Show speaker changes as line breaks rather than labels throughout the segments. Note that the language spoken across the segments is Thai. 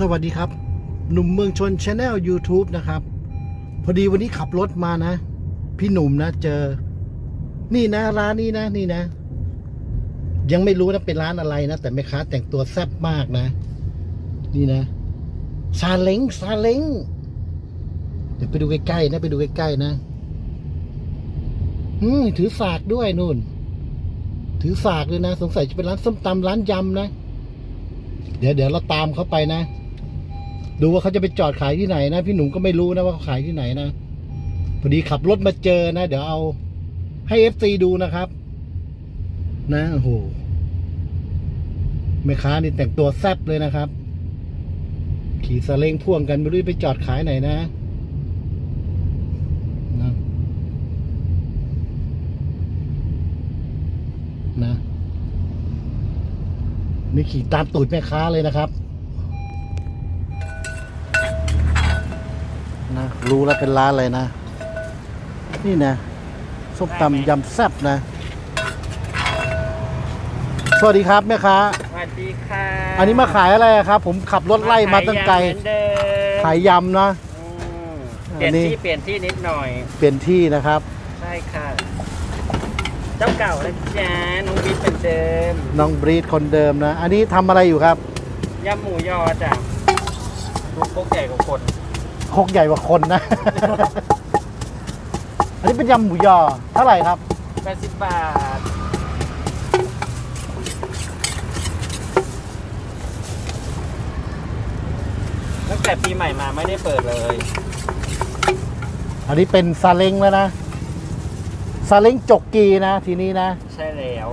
สวัสดีครับ หนุ่มเมืองชนชาแนล YouTube นะครับ พอดีวันนี้ขับรถมานะ พี่หนุ่มนะ เจอ นี่นะ ร้านนี้นะ นี่นะ ยังไม่รู้นะเป็นร้านอะไรนะ แต่แม่ค้าแต่งตัวแซ่บมากนะ นี่นะซาเล้งซาเล้งเดี๋ยวไปดูใกล้ๆนะ ไปดูใกล้ๆนะอืมถือสากด้วยนู่น ถือสากเลยนะ สงสัยจะเป็นร้านส้มตำร้านยำนะเดี๋ยวเดี๋ยวเราตามเขาไปนะ ดูว่าเขาจะไปจอดขายที่ไหนนะ พี่หนุ่มก็ไม่รู้นะว่าเขาขายที่ไหนนะพอดีขับรถมาเจอนะ เดี๋ยวเอาให้เอฟซีดูนะครับ นะโอ้โหแม่ค้านี่แต่งตัวแซ่บเลยนะครับ ขี่ซาเล้งพ่วงกันไม่รู้ไปจอดขายไหนนะนะนะนี่ขี่ตามตูดแม่ค้าเลยนะครับ รู้แล้วเป็นร้านอะไรนะ นี่นะส้มตำยำแซ่บนะ สวัสดีครับแม่ค้า
สวัสดีค่ะ
อันนี้มาขายอะไรอะครับ ผมขับรถไล่มาตั้งไกล
ขายยำเหมือนเดิม
ขายยำนะ
อืม
อั
เปลี่ย
น
น
นี้
ที่เปลี่ยนที่นิดหน่อย
เปลี่ยนที่นะครับ
ใช่ค่ะ เจ้าเก่านะจ๊ะน้องบิ๊กเหมือนเดิม
น้องบรีดคนเดิมนะ อันนี้ทำอะไรอยู่ครับ
ยำหมูยอจ้ะลูกโป๊กใหญ่กว่าคน
คกใหญ่กว่าคนนะ อันนี้เป็นยำหมูยอเท่าไหร่ครับ
80 บาท ตั้งแต่ปีใหม่มาไม่ได้เปิดเลย
อันนี้เป็นซาเล้งแล้วนะซาเล้งจกกีนะ ทีนี้นะ
ใช่แล้ว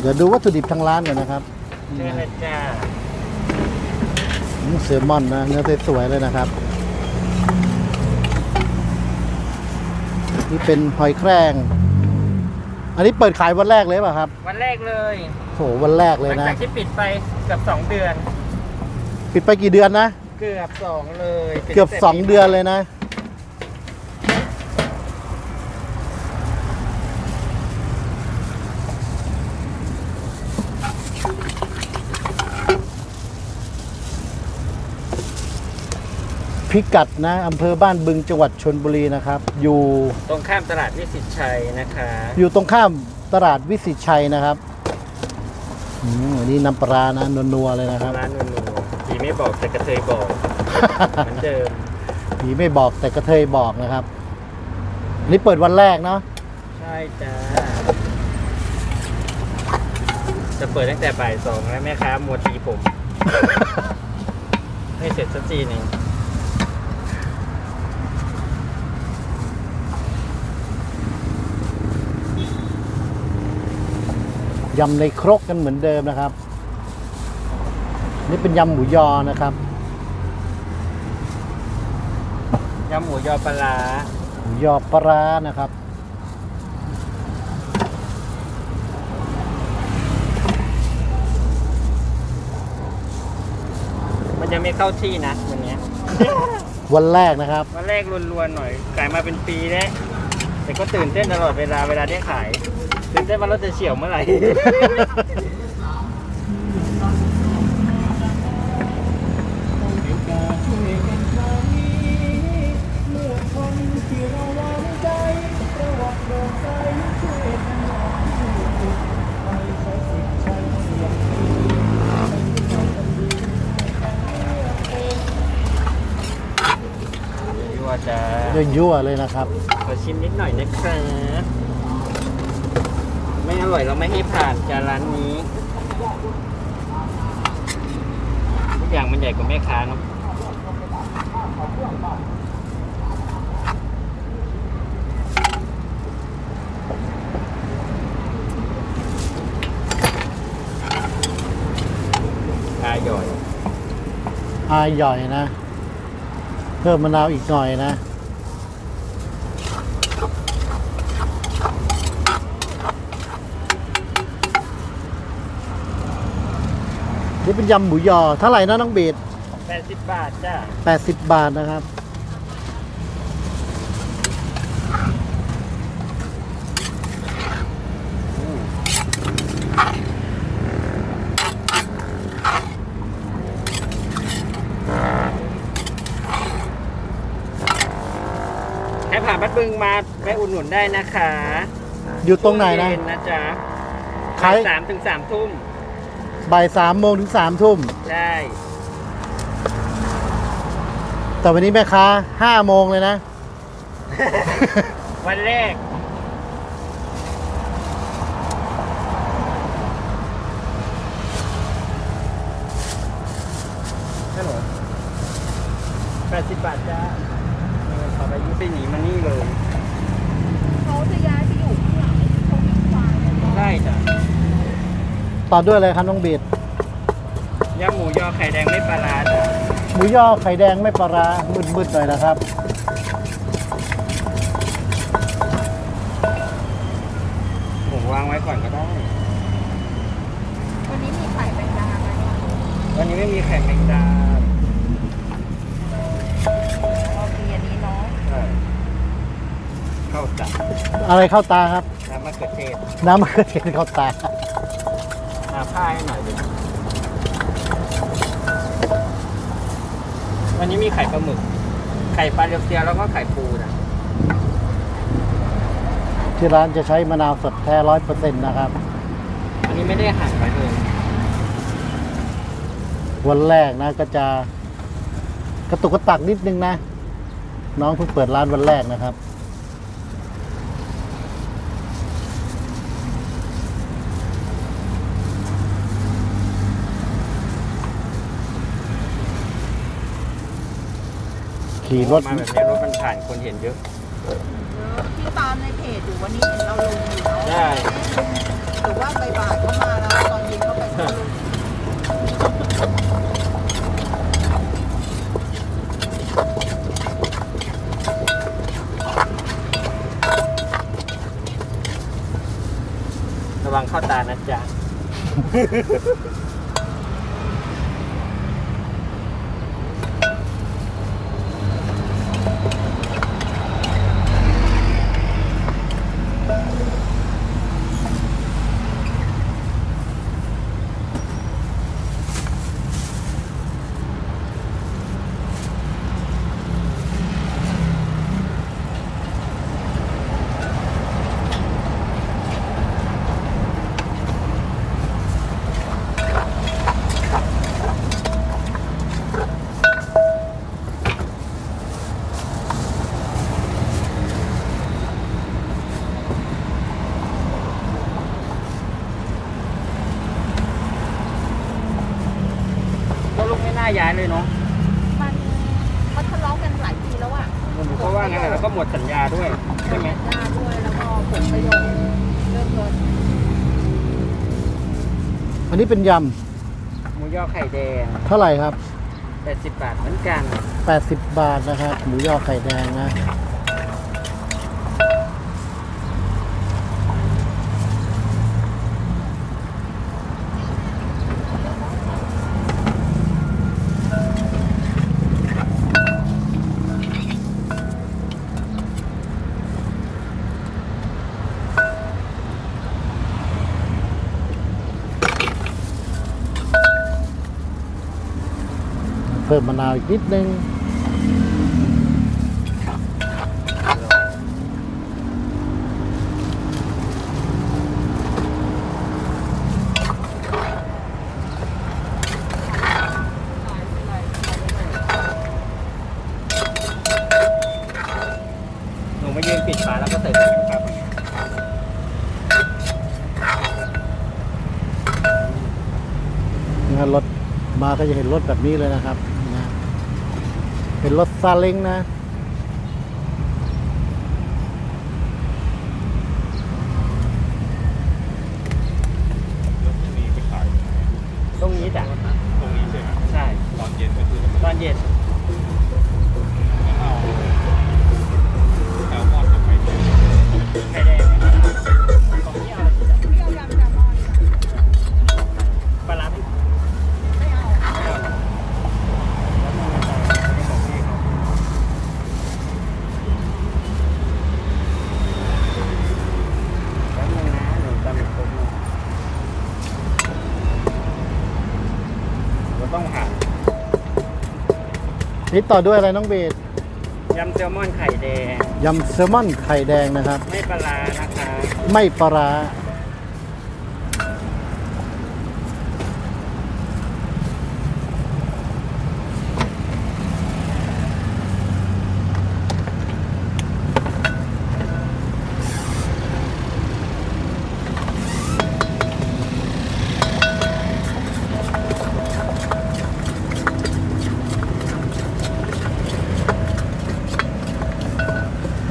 เดี๋ยวดูวัตถุดิบทางร้านก่อนนะครับ
ใช่เลยจ้า
อืมเซลมอนนะเนื้อสวยๆเลยนะครับ นี่เป็นหอยแครงอันนี้เปิดขายวันแรกเลยป่ะครับ
วันแรกเลย
โหวันแรก
ห
เลย
ลัง
นะ
จากที่ปิดไปเกือบสองเดือน
ปิดไปกี่เดือนนะ
เกือบสองเลย
เกือบสองเดือนเลยนะ พิกัดนะอำเภอบ้านบึงจังหวัดชนบุรีนะครับ อยู่
ตรงข้ามตลาดวิสิตชัยนะคะ
อยู่ตรงข้ามตลาดวิสิตชัยนะครับอืมอันนี้น้ำปลาร้านะนัวๆเลยนะครับ
ร้านนูนูผีไม่บอกแต่กระเทยบอกเหมือนเดิม
ผีไม่บอกแต่กระเทยบอกนะครับอันนี้เปิดวันแรกเนาะ
ใช่จ้าจะเปิดตั้งแต่บ่ายสองแล้วแม่ค้ามัวตีผมให้เสร็จสักทีหนึ่ง
ยำในครกกันเหมือนเดิมนะครับ นี่เป็นยำหมูยอนะครับ
ยำหมูยอปลาร้า
หมูยอปลาร้านะครับ
มันยังไม่เข้าที่นะวันเนี้ย
วันแรกนะครับ
วันแรกรวนๆหน่อยขายมาเป็นปีแล้วแต่ก็ตื่นเต้นตลอดเวลาเวลาได้ขาย ตื่นเต้นว่ารถจะเฉียวเมื่อไหร่ ยั่วจะ
ยั่วๆเลยนะครับ
ขอชิมนิดหน่อยนะครับ อร่อยเราไม่ให้ผ่านจานร้านนี้ทุกอย่างมันใหญ่กว่าแม่ค้าเนาะอร่อย
อายหย่อยนะ เพิ่มมะนาวอีกหน่อยนะี่เป็นยำหมูยอเท่าไหร่นะน้องบีด
แปดสิบบาทจ้า
แปดสิบบาทนะครับ ใครผ่าน
บ้านบึงมาไปอุ่นหนุนได้นะคะ
อยู่ตรงไหนนะ
นะจ๊ะ
ขาย
สามถึงสามทุ่ม
บ่ายสามโมงถึงสามทุ่ม
ใช่
แต่วันนี้แม่ค้าห้าโมงเลยนะ
วันแรก ฮัลโหลแปดสิบบาทจ้าเออขอไปยุไปหนีมานี่เลย
เขาจะย้ายไปอยู่ข้างหลังตรงนี้ควายเลยเนาะ
ได้จ้ะ
ต่อด้วยอะไรครับน้องเบด
ย่างหมูยอไข่แดงไม่ปลาร้าจ้ะ
หมูย่อไข่แดงไม่ปลาร้ามืดๆหน่อยนะครับ
หมูวางไว้ก่อนก็ได้
วันนี้มีไข่แมงดาไหม
วันนี้ไม่มีไข่แมงดา
เรามีอันนี้เนาะ
ใช่เข้าจับ
อะไรเข้าตาครับ
น้ำมะเขือเทศ
น้ำมะเขือเทศเข้าตา
หาผ้าให้หน่อยดิวันนี้มีไข่ปลาหมึก ไข่ปลาเรียวเซียวแล้วก็ไข่ปูนะ
ที่ร้านจะใช้มะนาวสดแท้ร้อยเปอร์เซ็นต์นะครับ
อันนี้ไม่ได้หั่นไว้เลย
วันแรกนะก็จะกระตุกกระตักนิดนึงนะ น้องเพิ่งเปิดร้านวันแรกนะครับ ขี่รถ
มาแบบนี้รถมันผ่านคนเห็นเยอะ
เออที่ตามในเพจอยู่วันนี้เห็นเราลงอยู่เนาะ
ได้
หรือว่าบ่ายๆเขามาแล้วตอนเย็นเขาไปเขาลง
ระวังเข้าตานะจ๊ะาย้ายเลยเนาะ
มันเขาทะเลาะกันหลายทีแล้วอะ
เพราะว่างั้นแหละแล้วก็หมดสัญญาด้วยใช่ไหม
หน้าด้วยแล้วก็ผลประโยชน์เรื่องเงิน
อันนี้เป็นย
หมูยอไข่แดงำ
เท่าไหร่ครับ
80 บาทเหมือนกัน
80 บาทนะครับ หมูยอไข่แดงนะ มมะนาวอีกนิดนึง
หนูมายืนปิดฝาแล้วก็ใส่ถุงครับ
นะรถมาก็จะเห็นรถแบบนี้เลยนะครับนะ เป็นรถซาเล้งนะ
นี่
ต่อด้
ว
ยอะไรน้องเบส
ยำแซลมอนไข่แดง
ยำแซลมอนไข่แดงนะครับ
ไม่ปลาร้านะคะ
ไม่ปลาร้า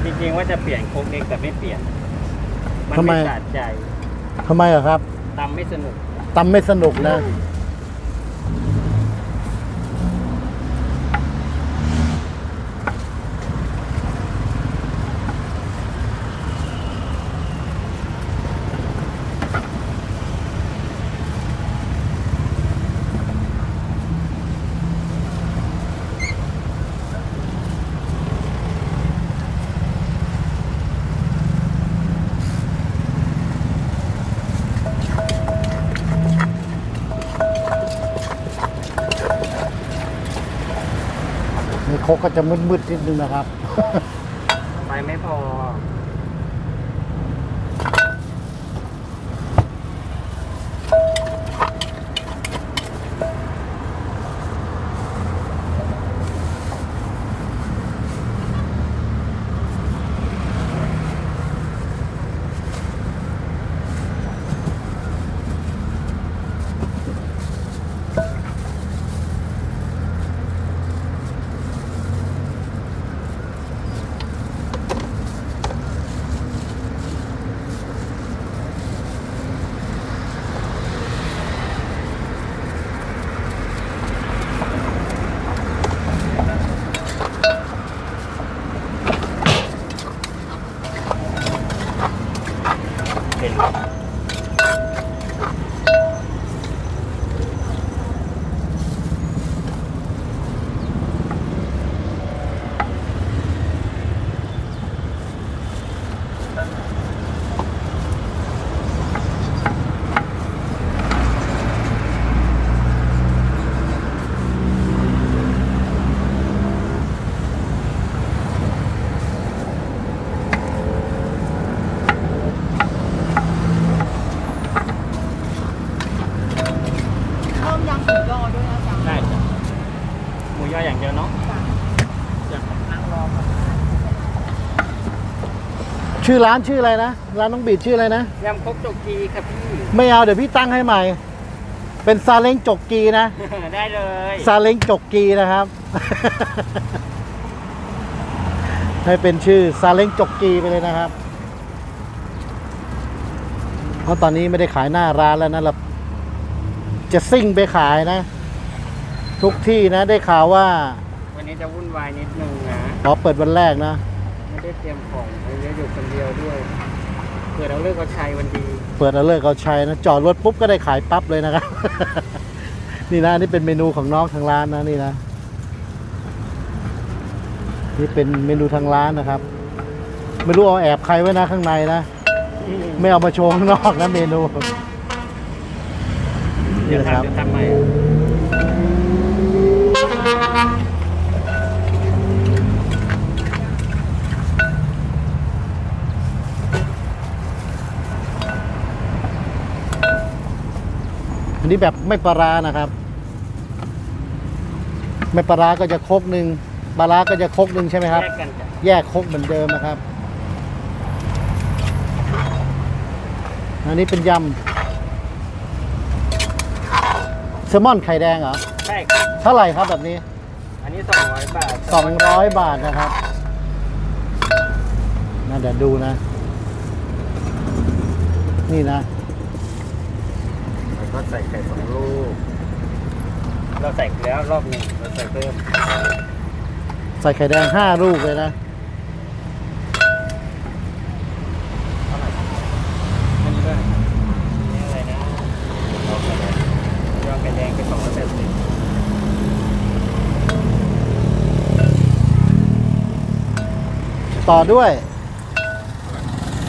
จริงๆว่าจะเปลี่ยนโคก เองแต่ไม่เปลี่ยน มัน
ทำไม
ไม่สะใจ
ทำไมอะครับ
ตำไม่สนุก
ตำไม่สนุกนะ ก็จะมืดๆนิดนึงนะครับ
ไฟไม่พอ ห
มูยอ
อย่างเดียวเนาะ
จ้ะ
จะนั่งรอครับ
ชื่อร้านชื่ออะไรนะ ร้านน้องบีดชื่ออะไรนะ
ยำครกจกกีครับพี่
ไม่เอาเดี๋ยวพี่ตั้งให้ใหม่ เป็นซาเล้งจกกีนะ
ได้เลย
ซาเล้งจกกีนะครับ ให้เป็นชื่อซาเล้งจกกีไปเลยนะครับ เพราะตอนนี้ไม่ได้ขายหน้าร้านแล้วนะเราจะซิ่งไปขายนะ ทุกที่นะได้ข่าวว่า
วันนี้จะวุ่นวายนิดนึงนะ
ขอเปิดวันแรกนะ
ไม่ได้เตรียมของไว้เยอะอยู่คนเดียวด้วยเผื่อเราเลิกเอาชัยวันดี
เปิดเอาเลิกเอาชัยนะ จอดรถปุ๊บก็ได้ขายปั๊บเลยนะครับ นี่นะนี่เป็นเมนูของน้องทางร้านนะนี่นะ นี่เป็นเมนูทางร้านนะครับ ไม่รู้เอาแอบใครไว้นะข้างในนะ ไม่เอามาโชว์ข้างนอกนะเมนู นี่
เดี๋ยว
นะครับ
ทำเดี๋ยวทำใหม่
นนี้แบบไม่ปลาร้านะครับ ไม่ปลาร้าก็จะครกหนึ่งปลาร้าก็จะครกหนึ่งใช่ไหมครับ
แยกกันจ้ะ
แยกครกเหมือนเดิมนะครับ อันนี้เป็นยำแซลมอนไข่แดงเหรอ
ใช่ครับ
เท่าไหร่ครับแบบนี้
อันนี้สองร้อยบาท
200 บาทนะครับนะเดี๋ยวดูนะ นี่นะ
แล้ว ก็ใส่ไข่สองลูก เราใส่ไปแล้วรอบหนึ่งเราใส่เพิ่ม
ใส่ไข่แดง5ลูกเลยนะ
อันนี้ด้วยนี่อะไรนะเอาไข่แดงยอดไข่แดงเป็นสองร้อยแปดสิบ
ต่อด้วย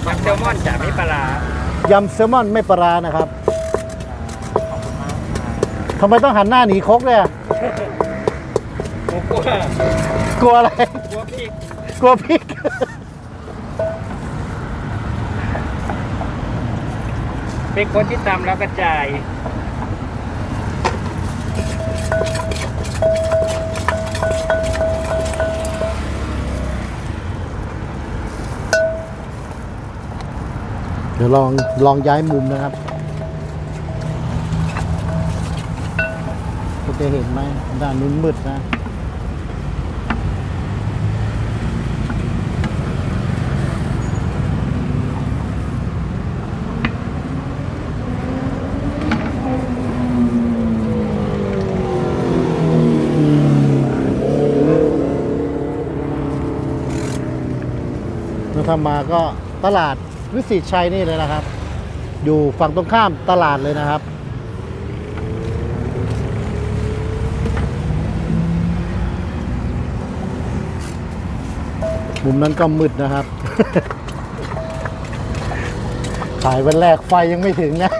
ยำแซลมอนจ้ะไม่ปลาร้ายำ
แซลมอนไม่ปลาร้านะครับ
ขอบคุณมากค่ะ
ทำไมต้องหันหน้าหนีคกเลยอะ
กลัว
กลัวอะไร
กลัวพี่ก
ลัวพริก
เป็นคนที่ตามแล้วกระจาย
เดี๋ยวลองลองย้ายมุมนะครับ จะเห็นไหมด้านนู้นมืดนะเราทำมาก็ตลาดวิสิตชัยนี่เลยนะครับ อยู่ฝั่งตรงข้ามตลาดเลยนะครับ มุมนั้นก็มืดนะครับ ถ่ายวันแรกไฟยังไม่ถึงนะ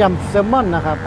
ยำแซลมอนนะครับ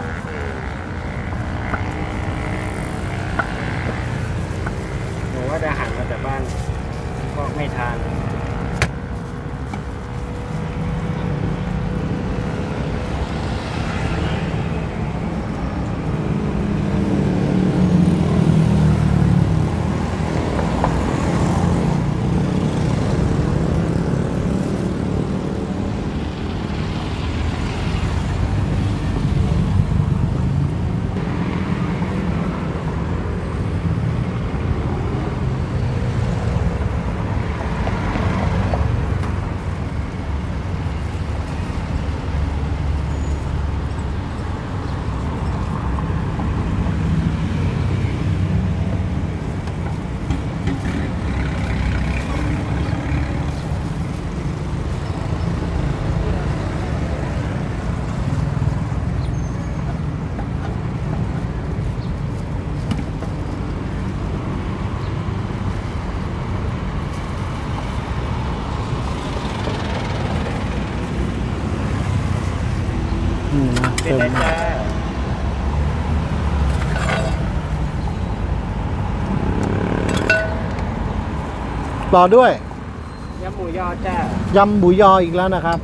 อืมนะ
เป็น
เติม
ไรจ้า
ต่อด้วย
ยำหมูยอจ้ายำ
หมูยออีกแล้วนะครับ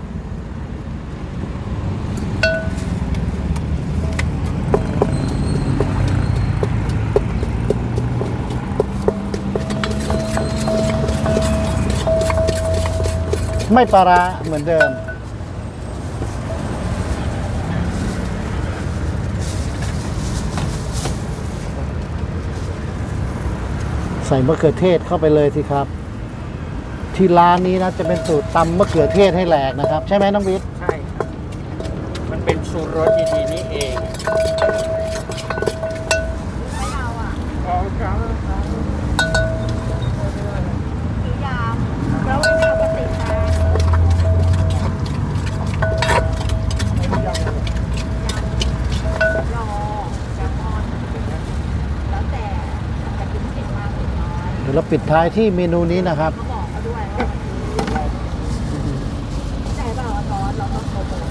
ไม่ปลาร้าเหมือนเดิม ใส่มะเขือเทศเข้าไปเลยสิครับ ที่ร้านนี้นะจะเป็นสูตรตำมะเขือเทศให้แหลกนะครับ ใช่ไหมน้องวิทย์
ใช่ครับมันเป็นสูตรรสดีๆนี่เอง
ไม่เอาอะ
ขอบครับ
ซื้อยา
ดี๋ยวเราปิดท้ายที่เมนูนี้นะครับ
เขาบอกเขาด้วยว่าใช่เปล่าซอสเราต้องโปรโมท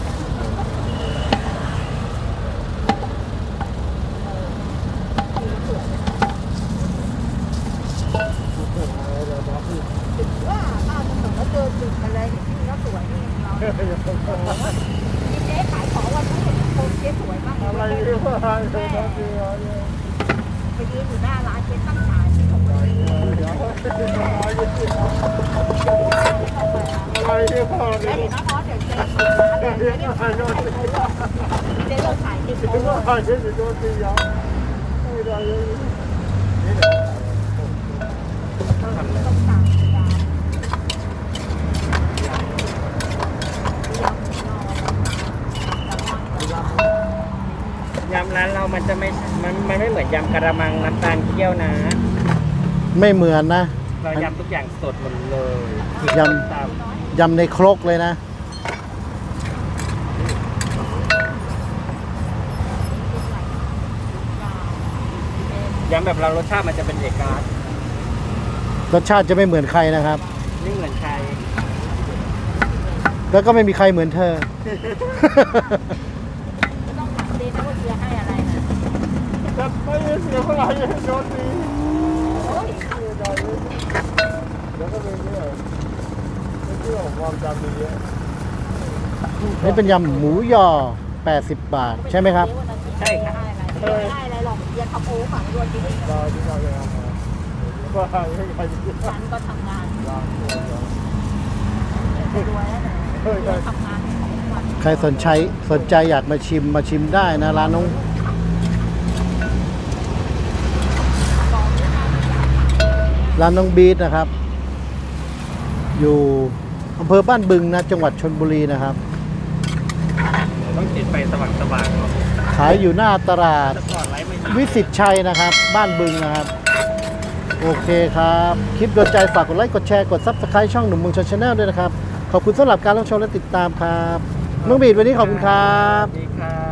ว่าป้าจะส่งแล้วเจอจุดอะไรที่ก็สวยนี่เราเจ๊ขายของวันนี้เห็นคนเจ๊สวยมากเลยแม่ไปยืนอยู่หน้าร้านเจ๊ตั้งขา ยวเจ๊ร้านเลยเจ๊เนี่ยขายเจ๊เราขายติดโต๊ะ
ต้องทำเลย
ต้องสั่งยา
ยำร้านเรามันจะไม่ มันมันไม่เหมือนยำกระมังน้ำตาลเคี่ยวนะ
ไม่เหมือนนะ
เรายำทุกอย่างสดหมดเลย
ย
ตาม
ยำในครกเลยนะ
ยำแบบเรารสชาติมันจะเป็นเอกลักษณ์
รสชาติจะไม่เหมือนใครนะครับ
ไม่เหมือนใคร
แล้วก็ไม่มีใครเหมือนเธอ
ต้องถามดีนะว่าเชียร์ให้อะไรนะ
จะไม่เสียเวลาเยอะโดนดี
โอ้ย
นี่เป็นยำหมูยอ 80 บาท ใช่ไหมครับ
ใช่ครับ
ไม่ได้อะไรหรอกเชียร์ขับโอ้ฝังรวนจริงๆฉันก็ทำงานรวยแล้วทำงานของวัน
ใครสนใจสนใจอยากมาชิมมาชิมได้นะร้านน้องร้านน้องบีทนะครับ อยู่ อำเภอบ้านบึงนะจังหวัดชนบุรีนะครับ
ต้องติดไฟสว่างสว่างๆเนอะ
ขายอยู่หน้าตลาด
สปอร์ตไลท์ไม่มี
วิสิตชัยนะครับ บ้านบึงนะครับ โอเคครับ คลิปโดนใจฝากกดไลค์กดแชร์กดซับสไครต์ช่องหนุ่มเมืองชนชาแนลด้วยนะครับ ขอบคุณสำหรับการรับชมและติดตามครับน้องบีดวันนี้ขอบคุณครับ
ดีครับ